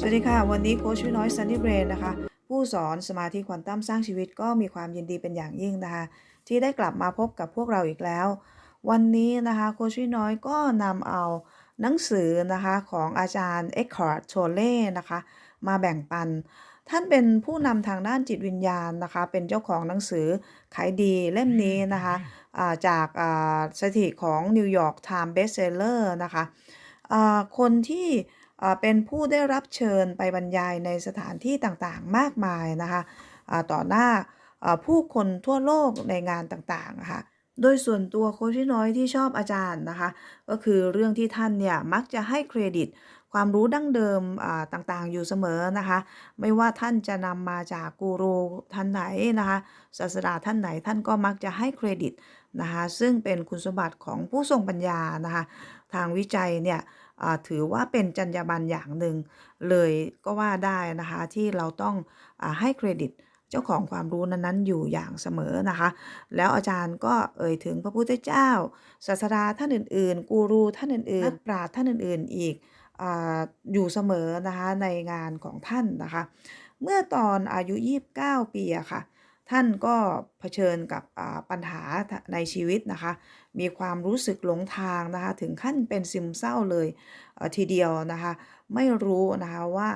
สวัสดีค่ะ วันนี้โค้ชวิน้อยซันนี่เบรนนะคะ ผู้สอนสมาธิควอนตัมสร้างชีวิตก็มีความยินดีเป็นอย่างยิ่งนะคะ ที่ได้กลับมาพบกับพวกเราอีกแล้ว วันนี้นะคะโค้ชวิน้อยก็นำเอาหนังสือนะคะของอาจารย์เอ็กคอร์ดโชเล่นะคะ มาแบ่งปัน ท่านเป็นผู้นำทางด้านจิตวิญญาณนะคะ เป็นเจ้าของหนังสือขายดีเล่มนี้นะคะจากสถิติของ New York Times Bestseller นะคะอ่าคนที่ เป็นผู้ได้รับเชิญไปบรรยายในสถานที่ต่างๆ มากมายนะคะต่อหน้าผู้คนทั่วโลกในงานต่างๆะค่ะโดยส่วนตัวโคชพี่น้อยที่ชอบอาจารย์นะคะ ก็คือเรื่องที่ท่านเนี่ยมักจะให้เครดิตความรู้ดั้งเดิมต่างๆ อยู่เสมอนะคะ ไม่ว่าท่านจะนำมาจากกูรูท่านไหนนะคะศาสดาท่านไหนท่านก็มักจะให้เครดิตนะคะ ซึ่งเป็นคุณสมบัติของผู้ทรงปัญญานะคะ ทางวิจัยเนี่ย ถือว่าเป็นจรรยาบรรณอย่างหนึ่งเลยก็ว่าได้นะคะที่เราต้องอาให้เครดิตเจ้าของความรู้นั้นๆ อยู่อย่างเสมอนะคะ แล้วอาจารย์ก็เอ่ยถึงพระพุทธเจ้า ศาสดาท่านอื่นๆ กูรูท่านอื่นๆนักปราชญ์ท่านอื่นๆอีกอาอยู่เสมอนะคะในงานของท่านนะคะ เมื่อตอนอายุ 29 ปีอะค่ะ ท่านก็เผชิญกับปัญหาในชีวิตนะคะ มีความรู้สึกหลงทางนะคะ ถึงขั้นเป็นซึมเศร้าเลยทีเดียวนะคะ ไม่รู้นะคะว่า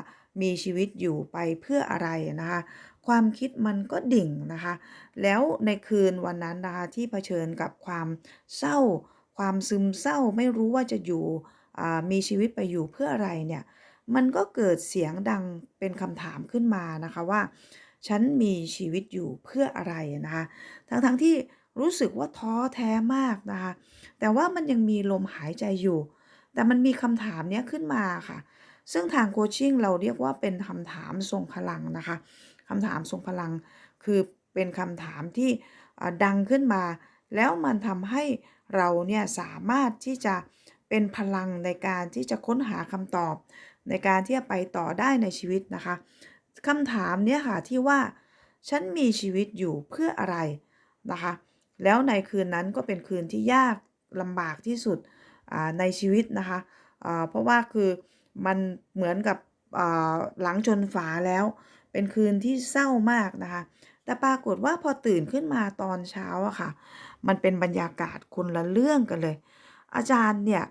มีชีวิตอยู่ไปเพื่ออะไรนะคะ ความคิดมันก็ดิ่งนะคะ แล้วในคืนวันนั้นนะคะที่เผชิญกับความเศร้า ความซึมเศร้าไม่รู้ว่าจะอยู่มีชีวิตไปอยู่เพื่ออะไรเนี่ย มันก็เกิดเสียงดังเป็นคำถามขึ้นมานะคะว่า ฉันมีชีวิตอยู่เพื่ออะไรนะคะทั้งๆทที่รู้สึกว่าท้อแท้มากนะคะแต่ว่ามันยังมีลมหายใจอยู่ แต่มันมีคำถามเนี้ยขึ้นมาค่ะ ซึ่งทางโคชชิ่งเราเรียกว่าเป็นคำถามทรงพลังนะคะคำถามทรงพลัง คือเป็นคำถามที่ดังขึ้นมา แล้วมันทำให้เราเนี่ยสามารถที่จะเป็นพลังในการที่จะค้นหาคำตอบ ในการที่จะไปต่อได้ในชีวิตนะคะ คำถามเนี้ยค่ะที่ว่า ฉันมีชีวิตอยู่เพื่ออะไรนะคะ แล้วในคืนนั้นก็เป็นคืนที่ยากลำบากที่สุดในชีวิตนะคะอ่าเพราะว่าคือมันเหมือนกับหลังชนฝาแล้ว เป็นคืนที่เศร้ามากนะคะ แต่ปรากฏว่าพอตื่นขึ้นมาตอนเช้าอะค่ะ มันเป็นบรรยากาศคนละเรื่องกันเลย อาจารย์เนี่ย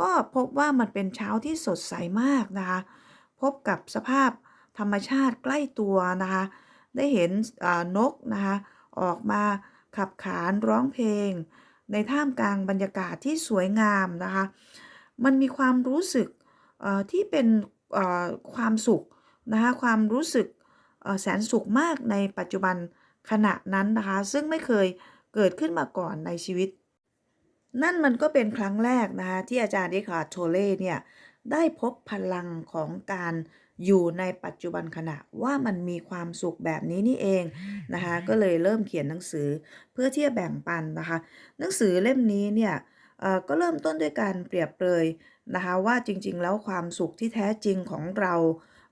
ก็พบว่ามันเป็นเช้าที่สดใสมากนะคะ พบกับสภาพ ธรรมชาติใกล้ตัวนะคะ ได้เห็นนกนะคะออกมาขับขานร้องเพลง ในท่ามกลางบรรยากาศที่สวยงามนะคะ มันมีความรู้สึกที่เป็นความสุขนะคะความรู้สึกแสนสุขมากในปัจจุบันขณะนั้นนะคะ ซึ่งไม่เคยเกิดขึ้นมาก่อนในชีวิต นั่นมันก็เป็นครั้งแรกนะคะที่อาจารย์เอการ์โชเล่เนี่ยได้พบพลังของการ อยู่ในปัจจุบันขณะว่ามันมีความสุขแบบนี้นี่เองนะคะก็เลยเริ่มเขียนหนังสือเพื่อที่จะแบ่งปันนะคะ หนังสือเล่มนี้เนี่ยเอ่อก็เริ่มต้นด้วยการเปรียบเปรยนะคะว่าจริงๆ แล้วความสุขที่แท้จริงของเรา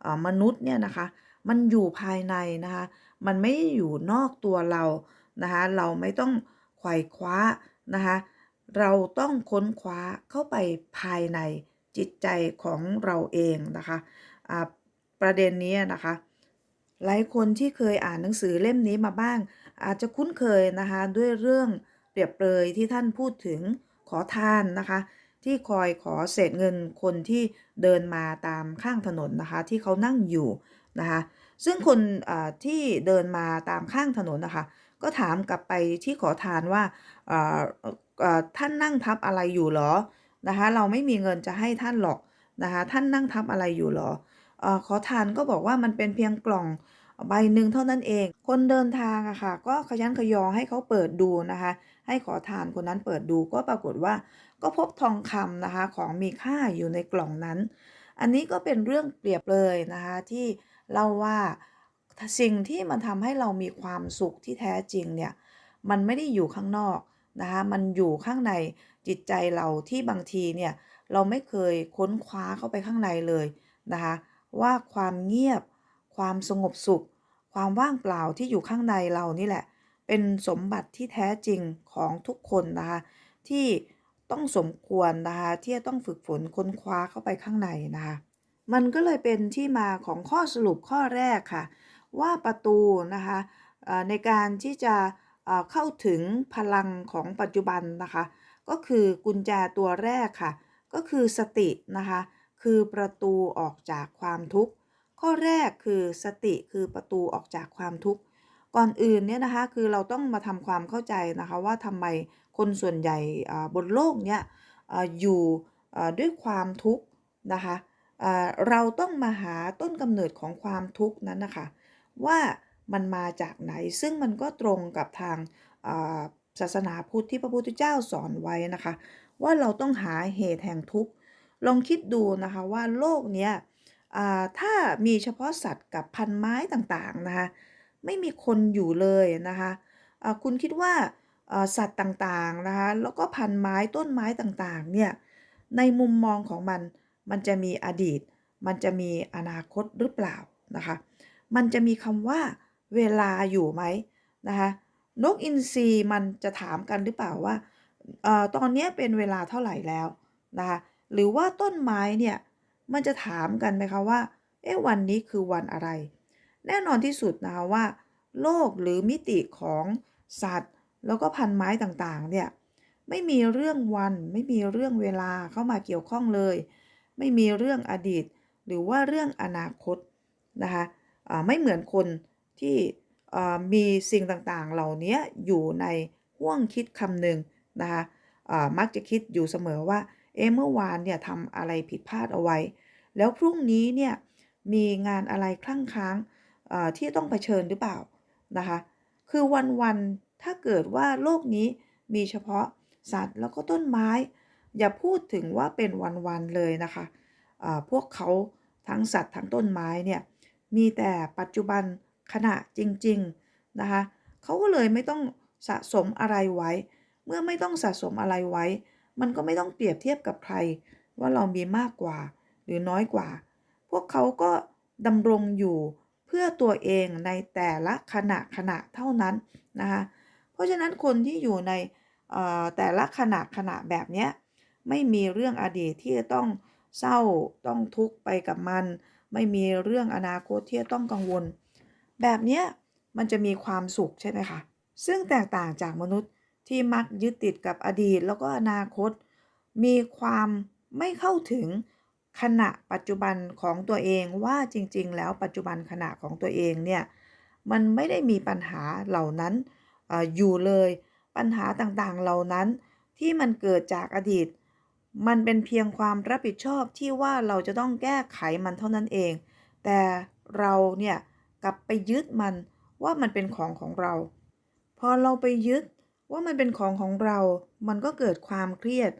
เอ่อมนุษย์เนี่ยนะคะมันอยู่ภายในนะคะมันไม่ได้อยู่นอกตัวเรานะคะเราไม่ต้องไขว่คว้านะคะเราต้องค้นคว้าเข้าไปภายในจิตใจของเราเองนะคะอ่า ประเด็นนี้นะคะ หลายคนที่เคยอ่านหนังสือเล่มนี้มาบ้าง อาจจะคุ้นเคยนะคะด้วยเรื่องเปรียบเปรยที่ท่านพูดถึงขอทานนะคะ ที่คอยขอเศษเงินคนที่เดินมาตามข้างถนนนะคะ ที่เขานั่งอยู่นะคะซึ่งคนที่เดินมาตามข้างถนนนะคะ ก็ถามกลับไปที่ขอทานว่าท่านนั่งทับอะไรอยู่หรอนะคะ เราไม่มีเงินจะให้ท่านหรอกนะคะ ท่านนั่งทับอะไรอยู่หรอ ขอทานก็บอกว่ามันเป็นเพียงกล่องใบหนึ่งเท่านั้นเอง คนเดินทางอะค่ะ ก็ขยันขยอให้เขาเปิดดูนะคะ ให้ขอทานคนนั้นเปิดดูก็ปรากฏว่า ก็พบทองคำนะคะของมีค่าอยู่ในกล่องนั้น อันนี้ก็เป็นเรื่องเปรียบเลยนะคะที่เล่าว่าสิ่งที่มันทำให้เรามีความสุขที่แท้จริงเนี่ยมันไม่ได้อยู่ข้างนอกนะคะมันอยู่ข้างในจิตใจเราที่บางทีเนี่ยเราไม่เคยค้นคว้าเข้าไปข้างในเลยนะคะ ว่าความเงียบ ความสงบสุข ความว่างเปล่าที่อยู่ข้างในเรานี่แหละ เป็นสมบัติที่แท้จริงของทุกคนนะคะที่ต้องสมควรนะคะที่จะต้องฝึกฝนค้นคว้าเข้าไปข้างในนะคะมันก็เลยเป็นที่มาของข้อสรุปข้อแรกค่ะ ว่าประตูนะคะในการที่จะเข้าถึงพลังของปัจจุบันนะคะ ก็คือกุญแจตัวแรกค่ะ ก็คือสตินะคะ คือประตูออกจากความทุกข์ ข้อแรกคือสติคือประตูออกจากความทุกข์ ก่อนอื่นเนี่ยนะคะคือเราต้องมาทำความเข้าใจนะคะว่าทำไมคนส่วนใหญ่บนโลกเนี่ยออยู่ด้วยความทุกข์นะคะเราต้องมาหาต้นกำเนิดของความทุกข์นั้นนะคะว่ามันมาจากไหนซึ่งมันก็ตรงกับทางอ่าศาสนาพุทธที่พระพุทธเจ้าสอนไว้นะคะ ว่าเราต้องหาเหตุแห่งทุกข์ ลองคิดดูนะคะว่าโลกเนี้ยถ้ามีเฉพาะสัตว์กับพันไม้ต่างๆนะคะไม่มีคนอยู่เลยนะคะคุณคิดว่าสัตว์ต่างๆนะคะแล้วก็พันไม้ต้นไม้ต่างๆเนี่ยในมุมมองของมันมันจะมีอดีต มันจะมีอนาคตหรือเปล่านะคะมันจะมีคำว่าเวลาอยู่ไหมนะคะนกอินทรีมันจะถามกันหรือเปล่าว่าออตอนนี้เป็นเวลาเท่าไหร่แล้วนะคะ หรือว่าต้นไม้เนี่ยมันจะถามกันไหมคะว่าเอ๊ะวันนี้คือวันอะไร แน่นอนที่สุดนะคะว่า โลกหรือมิติของสัตว์ แล้วก็พันไม้ต่างๆเนี่ยไม่มีเรื่องวัน ไม่มีเรื่องเวลาเข้ามาเกี่ยวข้องเลย ไม่มีเรื่องอดีต หรือว่าเรื่องอนาคตนะคะอ่าไม่เหมือนคนที่มีสิ่งต่างๆ เหล่านี้อยู่ในห่วงคิดคำหนึ่งนะคะอ่ามักจะคิดอยู่เสมอว่า เอ๊เมื่อวานเนี่ยทำอะไรผิดพลาดเอาไว้ แล้วพรุ่งนี้เนี่ยมีงานอะไรคลั่งค้างที่ต้องเผชิญหรือเปล่านะคะ คือวันๆถ้าเกิดว่าโลกนี้มีเฉพาะสัตว์แล้วก็ต้นไม้ อย่าพูดถึงว่าเป็นวันๆเลยนะคะอ่าพวกเขาทั้งสัตว์ทั้งต้นไม้เนี่ยมีแต่ปัจจุบันขณะจริงๆนะคะเขาก็เลยไม่ต้องสะสมอะไรไว้ เมื่อไม่ต้องสะสมอะไรไว้ มันก็ไม่ต้องเปรียบเทียบกับใคร ว่าเรามีมากกว่า หรือน้อยกว่า พวกเขาก็ดำรงอยู่เพื่อตัวเองในแต่ละขณะขณะเท่านั้นนะคะเพราะฉะนั้นคนที่อยู่ในแต่ละขณะขณะแบบนี้ไม่มีเรื่องอดีตที่จะต้องเศร้าต้องทุกข์ไปกับมัน ไม่มีเรื่องอนาคตที่จะต้องกังวล แบบนี้มันจะมีความสุขใช่ไหมคะซึ่งแตกต่างจากมนุษย์ ที่มักยึดติดกับอดีตแล้วก็อนาคต มีความไม่เข้าถึงขณะปัจจุบันของตัวเองว่าจริง ๆ แล้วปัจจุบันขณะของตัวเองเนี่ยมันไม่ได้มีปัญหาเหล่านั้นอออยู่เลยปัญหาต่างๆเหล่านั้นที่มันเกิดจากอดีต มันเป็นเพียงความรับผิดชอบที่ว่าเราจะต้องแก้ไขมันเท่านั้นเอง แต่เราเนี่ยกลับไปยึดมันว่ามันเป็นของของเรา พอเราไปยึด ว่ามันเป็นของของเรา มันก็เกิดความเครียด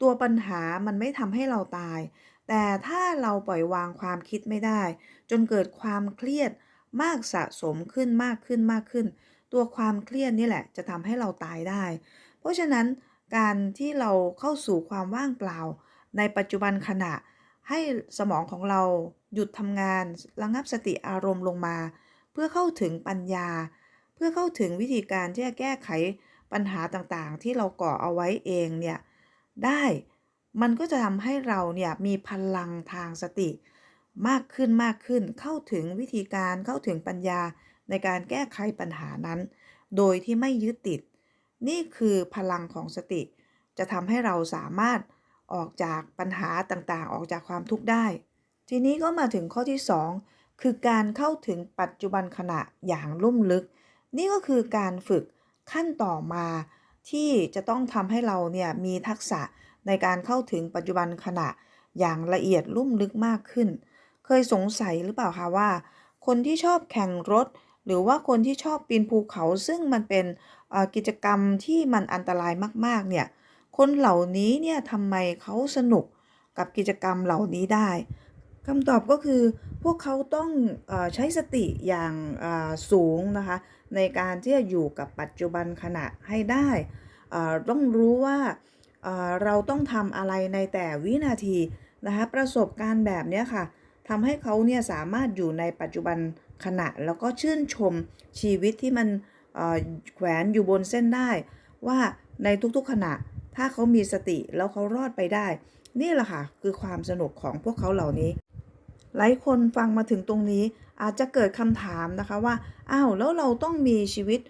ตัวปัญหามันไม่ทำให้เราตาย แต่ถ้าเราปล่อยวางความคิดไม่ได้ จนเกิดความเครียดมากสะสมขึ้นมากขึ้นมากขึ้น ตัวความเครียดนี่แหละ จะทำให้เราตายได้ เพราะฉะนั้นการที่เราเข้าสู่ความว่างเปล่า ในปัจจุบันขณะ ให้สมองของเราหยุดทำงาน ระงับสติอารมณ์ลงมา เพื่อเข้าถึงปัญญา เพื่อเข้าถึงวิธีการที่จะแก้ไข ปัญหาต่างๆ ที่เราก่อเอาไว้เองเนี่ยได้มันก็จะทำให้เราเนี่ยมีพลังทางสติ มากขึ้นมากขึ้นเข้าถึงวิธีการเข้าถึงปัญญาในการแก้ไขปัญหานั้น โดยที่ไม่ยึดติด นี่คือพลังของสติ จะทำให้เราสามารถออกจากปัญหาต่างๆ ออกจากความทุกข์ได้ ทีนี้ก็มาถึงข้อที่ 2 คือการเข้าถึงปัจจุบันขณะอย่างลุ่มลึก นี่ก็คือการฝึก ขั้นต่อมาที่จะต้องทำให้เราเนี่ยมีทักษะในการเข้าถึงปัจจุบันขณะอย่างละเอียดลุ่มลึกมากขึ้น เคยสงสัยหรือเปล่าคะว่า คนที่ชอบแข่งรถ หรือว่าคนที่ชอบปีนภูเขาซึ่งมันเป็นกิจกรรมที่มันอันตรายมากๆเนี่ยคนเหล่านี้เนี่ยทำไมเขาสนุกกับกิจกรรมเหล่านี้ได้ คำตอบก็คือพวกเขาต้องอใช้สติอย่างสูงนะคะในการที่จะอยู่กับปัจจุบันขณะให้ได้ต้องรู้ว่าเราต้องทำอะไรในแต่วินาทีนะคะประสบการณ์แบบนี้ค่ะทำให้เขาเนี่ยสามารถอยู่ในปัจจุบันขณะแล้วก็ชื่นชมชีวิตที่มันแขวนอยู่บนเส้นได้ ว่าในทุกๆขณะถ้าเขามีสติแล้วเขารอดไปได้ นี่แหละค่ะคือความสนุกของพวกเขาเหล่านี้ หลายคนฟังมาถึงตรงนี้อาจจะเกิดคำถามนะคะว่า อ้าว แล้วเราต้องมีชีวิต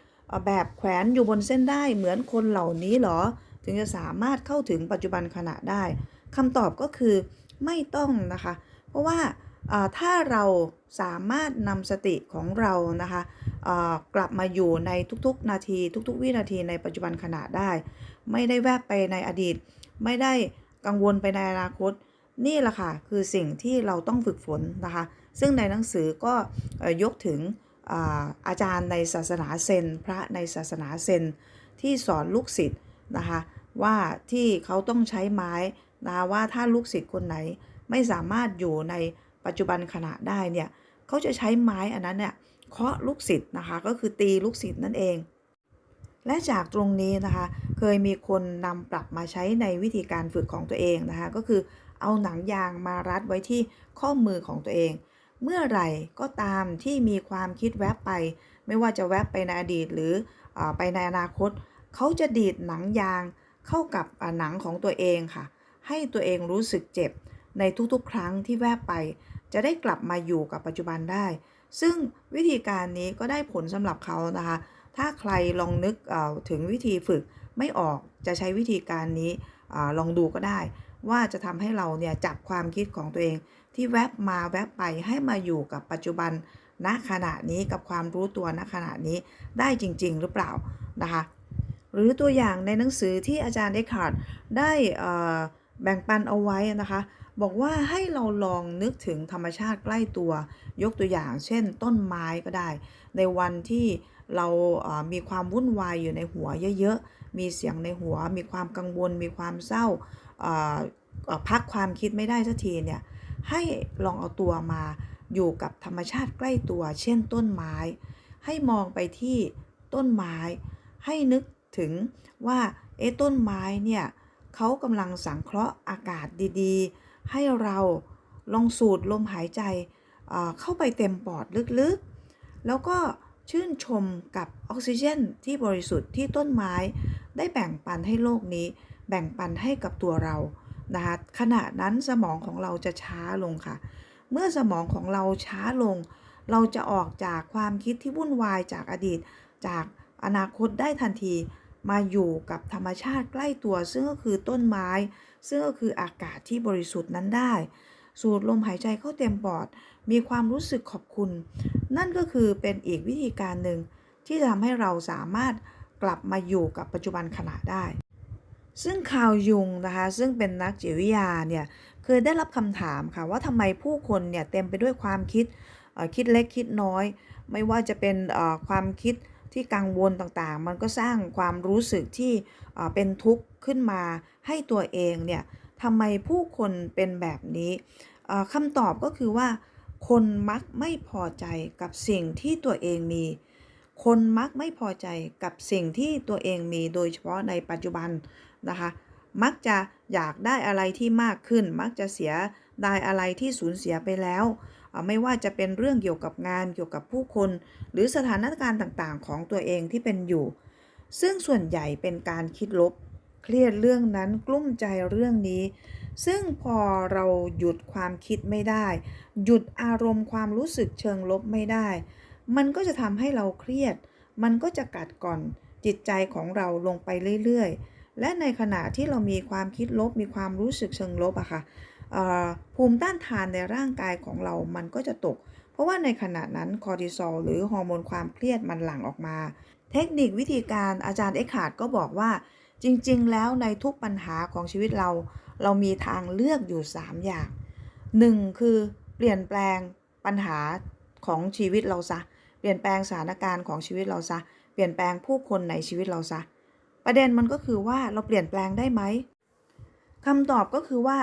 แบบแขวนอยู่บนเส้นได้เหมือนคนเหล่านี้เหรอ ถึงจะสามารถเข้าถึงปัจจุบันขณะได้คำตอบก็คือไม่ต้องนะคะ เพราะว่าถ้าเราสามารถนำสติของเรานะคะกลับมาอยู่ในทุกๆ นาทีทุก ๆ วินาทีในปัจจุบันขณะได้ ไม่ได้แวบไปในอดีต ไม่ได้กังวลไปในอนาคต นี่แหละค่ะคือสิ่งที่เราต้องฝึกฝนนะคะ ซึ่งในหนังสือก็ยกถึงอาจารย์ในศาสนาเซน พระในศาสนาเซน ที่สอนลูกศิษย์นะคะว่าที่เขาต้องใช้ไม้นะคะว่าถ้าลูกศิษย์คนไหนไม่สามารถอยู่ในปัจจุบันขณะได้เนี่ยเขาจะใช้ไม้อันนั้นเนี่ยเคาะลูกศิษย์นะคะก็คือตีลูกศิษย์นั่นเอง และจากตรงนี้นะคะเคยมีคนนำปรับมาใช้ในวิธีการฝึกของตัวเองนะคะก็คือ เอาหนังยางมารัดไว้ที่ข้อมือของตัวเอง เมื่อไหร่ก็ตามที่มีความคิดแวบไป ไม่ว่าจะแวบไปในอดีตหรืออไปในอนาคต เขาจะดีดหนังยางเข้ากับหนังของตัวเองค่ะ ให้ตัวเองรู้สึกเจ็บในทุกๆ ครั้งที่แวบไป จะได้กลับมาอยู่กับปัจจุบันได้ ซึ่งวิธีการนี้ก็ได้ผลสำหรับเขานะคะ ถ้าใครลองนึกถึงวิธีฝึกไม่ออกจะใช้วิธีการนี้ลองดูก็ได้ ว่าจะทำให้เราเนี่ยจับความคิดของตัวเอง ที่แวบมาแวบไปให้มาอยู่กับปัจจุบันณขณะนี้กับความรู้ตัวณขณะนี้ได้จริง ๆ หรือเปล่านะคะหรือตัวอย่างในหนังสือที่อาจารย์เดคาร์ดได้แบ่งปันเอาไว้นะคะบอกว่าให้เราลองนึกถึงธรรมชาติใกล้ตัว ยกตัวอย่าง เช่น ต้นไม้ก็ได้ ในวันที่เรามีความวุ่นวายอยู่ในหัวเยอะๆ มีเสียงในหัว มีความกังวล มีความเศร้า พักความคิดไม่ได้สักทีเนี่ยให้ลองเอาตัวมาอยู่กับธรรมชาติใกล้ตัว เช่นต้นไม้ ให้มองไปที่ต้นไม้ ให้นึกถึงว่าเอ๊ต้นไม้เนี่ยเขากำลังสังเคราะห์อากาศดีๆ ให้เราลองสูดลมหายใจเข้าไปเต็มปอดลึกๆ แล้วก็ชื่นชมกับออกซิเจนที่บริสุทธิ์ที่ต้นไม้ได้แบ่งปันให้โลกนี้ แบ่งปันให้กับตัวเรานะคะขณะนั้นสมองของเราจะช้าลงค่ะ เมื่อสมองของเราช้าลง เราจะออกจากความคิดที่วุ่นวายจากอดีต จากอนาคตได้ทันที มาอยู่กับธรรมชาติใกล้ตัว ซึ่งก็คือต้นไม้ ซึ่งก็คืออากาศที่บริสุทธิ์นั้นได้ สูดลมหายใจเข้าเต็มปอด มีความรู้สึกขอบคุณ นั่นก็คือเป็นอีกวิธีการหนึ่งที่จะทำให้เราสามารถกลับมาอยู่กับปัจจุบันขณะได้ ซึ่งคาวยุงนะคะซึ่งเป็นนักจิตวิทยาเนี่ยเคยได้รับคำถามค่ะว่าทำไมผู้คนเนี่ยเต็มไปด้วยความคิดคิดเล็กคิดน้อย ไม่ว่าจะเป็นความคิดที่กังวลต่างๆ มันก็สร้างความรู้สึกที่เป็นทุกข์ขึ้นมาให้ตัวเองเนี่ยทำไมผู้คนเป็นแบบนี้คำตอบก็คือว่าคนมักไม่พอใจกับสิ่งที่ตัวเองมี คนมักไม่พอใจกับสิ่งที่ตัวเองมีโดยเฉพาะในปัจจุบัน นะคะ มักจะอยากได้อะไรที่มากขึ้น มักจะเสียดายอะไรที่สูญเสียไปแล้ว ไม่ว่าจะเป็นเรื่องเกี่ยวกับงานเกี่ยวกับผู้คน หรือสถานการณ์ต่างๆ ของตัวเองที่เป็นอยู่ ซึ่งส่วนใหญ่เป็นการคิดลบ เครียดเรื่องนั้นกลุ้มใจเรื่องนี้ ซึ่งพอเราหยุดความคิดไม่ได้ หยุดอารมณ์ความรู้สึกเชิงลบไม่ได้ มันก็จะทำให้เราเครียด มันก็จะกัดก่อนจิตใจของเราลงไปเรื่อยๆ และในขณะที่เรามีความคิดลบมีความรู้สึกเชิงลบอะค่ะเอ่อภูมิต้านทานในร่างกายของเรามันก็จะตก เพราะว่าในขณะนั้นคอร์ติซอลหรือฮอร์โมนความเครียดมันหลั่งออกมา เทคนิควิธีการอาจารย์เอ็กขาร์ดก็บอกว่า จริง ๆ แล้วในทุกปัญหาของชีวิตเรา เรามีทางเลือกอยู่ 3 อย่าง 1. คือเปลี่ยนแปลงปัญหาของชีวิตเราซะ เปลี่ยนแปลงสถานการณ์ของชีวิตเราซะ เปลี่ยนแปลงผู้คนในชีวิตเราซะ ประเด็นมันก็คือว่าเราเปลี่ยนแปลงได้ไหมคำตอบก็คือว่า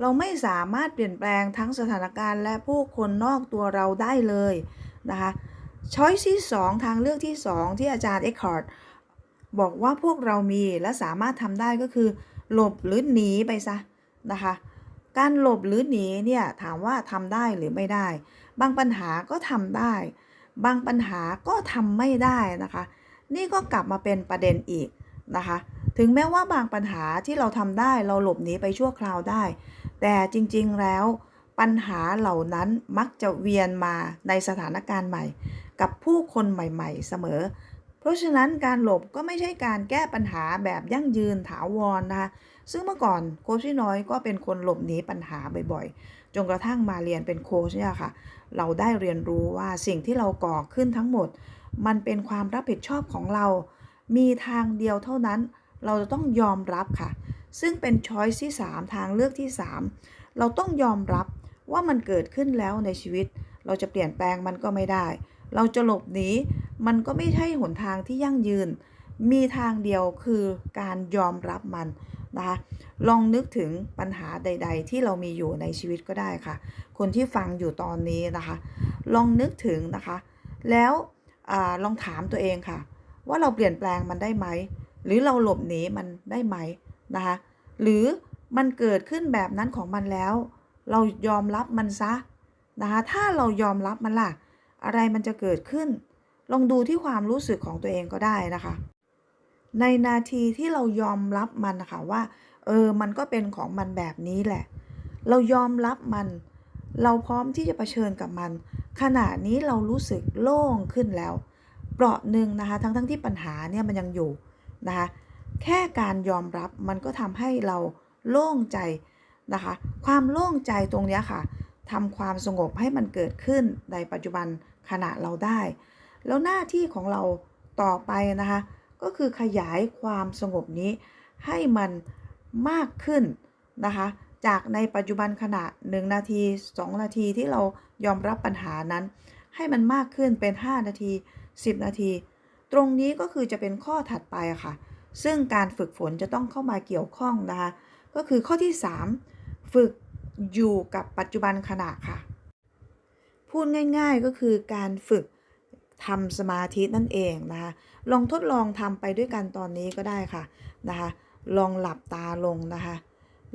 เราไม่สามารถเปลี่ยนแปลงทั้งสถานการณ์และผู้คนนอกตัวเราได้เลยนะคะช้อยที่ 2 ทางเลือกที่ 2 ที่อาจารย์เอ็กคอร์ดบอกว่าพวกเรามีและสามารถทำได้ก็คือ หลบหรือหนีไปซะนะคะการหลบหรือหนีเนี่ยถามว่าทำได้หรือไม่ได้ บางปัญหาก็ทำได้ บางปัญหาก็ทำไม่ได้นะคะ นี่ก็กลับมาเป็นประเด็นอีก นะคะ ถึงแม้ว่าบางปัญหาที่เราทำได้เราหลบหนีไปชั่วคราวได้ แต่จริงๆแล้วปัญหาเหล่านั้นมักจะเวียนมาในสถานการณ์ใหม่ กับผู้คนใหม่ๆ เสมอ เพราะฉะนั้นการหลบก็ไม่ใช่การแก้ปัญหาแบบยั่งยืนถาวรนะคะซึ่งเมื่อก่อนโค้ชพี่น้อยก็เป็นคนหลบหนีปัญหาบ่อยๆ จนกระทั่งมาเรียนเป็นโค้ชเนี่ยค่ะ เราได้เรียนรู้ว่าสิ่งที่เราก่อขึ้นทั้งหมด มันเป็นความรับผิดชอบของเรา มีทางเดียวเท่านั้น เราจะต้องยอมรับค่ะ ซึ่งเป็นช้อยส์ที่ 3 ทางเลือกที่ 3 เราต้องยอมรับว่ามันเกิดขึ้นแล้วในชีวิต เราจะเปลี่ยนแปลงมันก็ไม่ได้ เราจะหลบหนีมันก็ไม่ใช่หนทางที่ยั่งยืน มีทางเดียวคือการยอมรับมันนะคะลองนึกถึงปัญหาใด ๆ ที่เรามีอยู่ในชีวิตก็ได้ค่ะ คนที่ฟังอยู่ตอนนี้นะคะ ลองนึกถึงนะคะ แล้วอลองถามตัวเองค่ะ ว่าเราเปลี่ยนแปลงมันได้ไหม หรือเราหลบหนีมันได้ไหมนะคะหรือมันเกิดขึ้นแบบนั้นของมันแล้ว เรายอมรับมันซะนะคะถ้าเรายอมรับมันล่ะ อะไรมันจะเกิดขึ้น ลองดูที่ความรู้สึกของตัวเองก็ได้นะคะ ในนาทีที่เรายอมรับมันนะคะว่า เออมันก็เป็นของมันแบบนี้แหละ เรายอมรับมัน เราพร้อมที่จะะเผชิญกับมัน ขณะนี้เรารู้สึกโล่งขึ้นแล้ว เปราะหนึ่งนะคะ ทั้งทั้งที่ปัญหาเนี่ยมันยังอยู่นะคะ แค่การยอมรับมันก็ทำให้เราโล่งใจนะคะ ความโล่งใจตรงนี้ค่ะทำความสงบให้มันเกิดขึ้นในปัจจุบันขณะเราได้ แล้วหน้าที่ของเราต่อไปนะคะ ก็คือขยายความสงบนี้ให้มันมากขึ้นนะคะ จากในปัจจุบันขณะ 1 นาที 2 นาทีที่เรายอมรับปัญหานั้น ให้มันมากขึ้นเป็น 5 นาที 10 นาที ตรงนี้ก็คือจะเป็นข้อถัดไปค่ะ ซึ่งการฝึกฝนจะต้องเข้ามาเกี่ยวข้องนะคะ ก็คือข้อที่ 3 ฝึกอยู่กับปัจจุบันขณะค่ะ พูดง่ายๆก็คือการฝึกทำสมาธินั่นเองนะคะ ลองทดลองทำไปด้วยกันตอนนี้ก็ได้ค่ะนะคะ ลองหลับตาลงนะคะ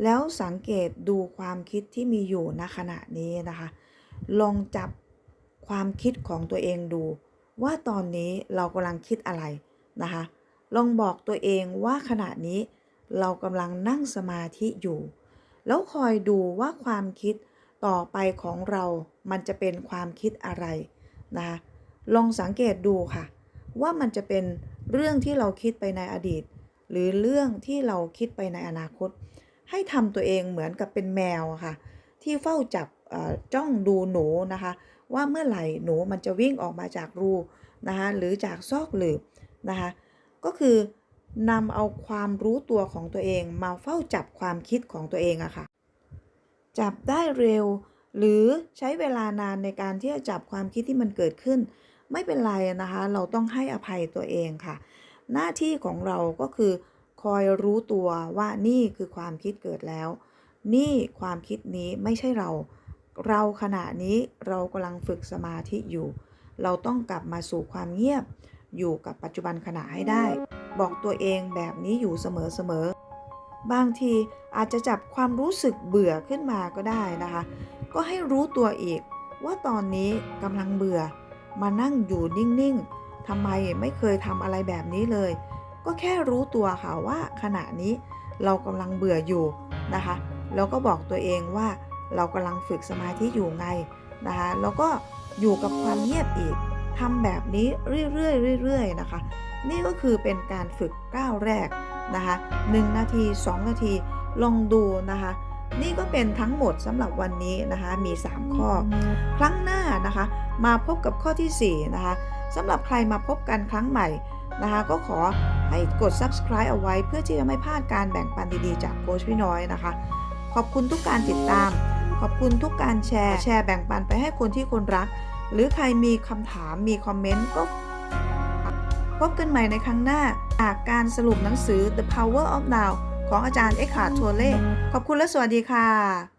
แล้วสังเกตดูความคิดที่มีอยู่ณขณะนี้นะคะ ลองจับความคิดของตัวเองดู ว่าตอนนี้เรากำลังคิดอะไรนะคะ ลองบอกตัวเองว่าขณะนี้เรากำลังนั่งสมาธิอยู่ แล้วคอยดูว่าความคิดต่อไปของเรามันจะเป็นความคิดอะไรนะคะลองสังเกตดูค่ะ ว่ามันจะเป็นเรื่องที่เราคิดไปในอดีต หรือเรื่องที่เราคิดไปในอนาคต ให้ทำตัวเองเหมือนกับเป็นแมวค่ะ ที่เฝ้าจับจ้องดูหนูนะคะ ว่าเมื่อไหร่หนูมันจะวิ่งออกมาจากรูนะคะหรือจากซอกหลืบนะคะก็คือนำเอาความรู้ตัวของตัวเองมาเฝ้าจับความคิดของตัวเองอะค่ะ จับได้เร็ว หรือใช้เวลานานในการที่จะจับความคิดที่มันเกิดขึ้น ไม่เป็นไรนะคะ เราต้องให้อภัยตัวเองค่ะ หน้าที่ของเราก็คือคอยรู้ตัวว่านี่คือความคิดเกิดแล้ว นี่ความคิดนี้ไม่ใช่เรา เราขณะนี้เรากำลังฝึกสมาธิอยู่ เราต้องกลับมาสู่ความเงียบ อยู่กับปัจจุบันขณะให้ได้ บอกตัวเองแบบนี้อยู่เสมอๆบางทีอาจจะจับความรู้สึกเบื่อขึ้นมาก็ได้นะคะ ก็ให้รู้ตัวอีก ว่าตอนนี้กำลังเบื่อ มานั่งอยู่นิ่งๆทำไมไม่เคยทำอะไรแบบนี้เลย ก็แค่รู้ตัวค่ะว่าขณะนี้เรากำลังเบื่ออยู่นะคะ แล้วก็บอกตัวเองว่า เรากำลังฝึกสมาธิอยู่ไงนะคะแล้วก็อยู่กับความเงียบอีกทำแบบนี้เรื่อยๆเรื่อยๆนะคะ นี่ก็คือเป็นการฝึกก้าวแรกนะคะ1นาที 2 นาทีลองดูนะคะนี่ก็เป็นทั้งหมดสำหรับวันนี้นะคะมี 3 ข้อ ครั้งหน้านะคะมาพบกับข้อทีสี่4นะคะสำหรับใครมาพบกันครั้งใหม่นะคะก็ขอให้กด subscribe เอาไว้เพื่อที่จะไม่พลาดการแบ่งปันดีๆ จากโค้ชพี่น้อยนะคะ ขอบคุณทุกการติดตาม ขอบคุณทุกการแชร์ แชร์แบ่งปันไปให้คนที่คนรัก หรือใครมีคำถามมีคอมเมนต์ก็พบกันใหม่ในครั้งหน้าจากการสรุปหนังสือ The Power of Now ของอาจารย์เอ็กขาดทัวเล่ขอบคุณและสวัสดีค่ะ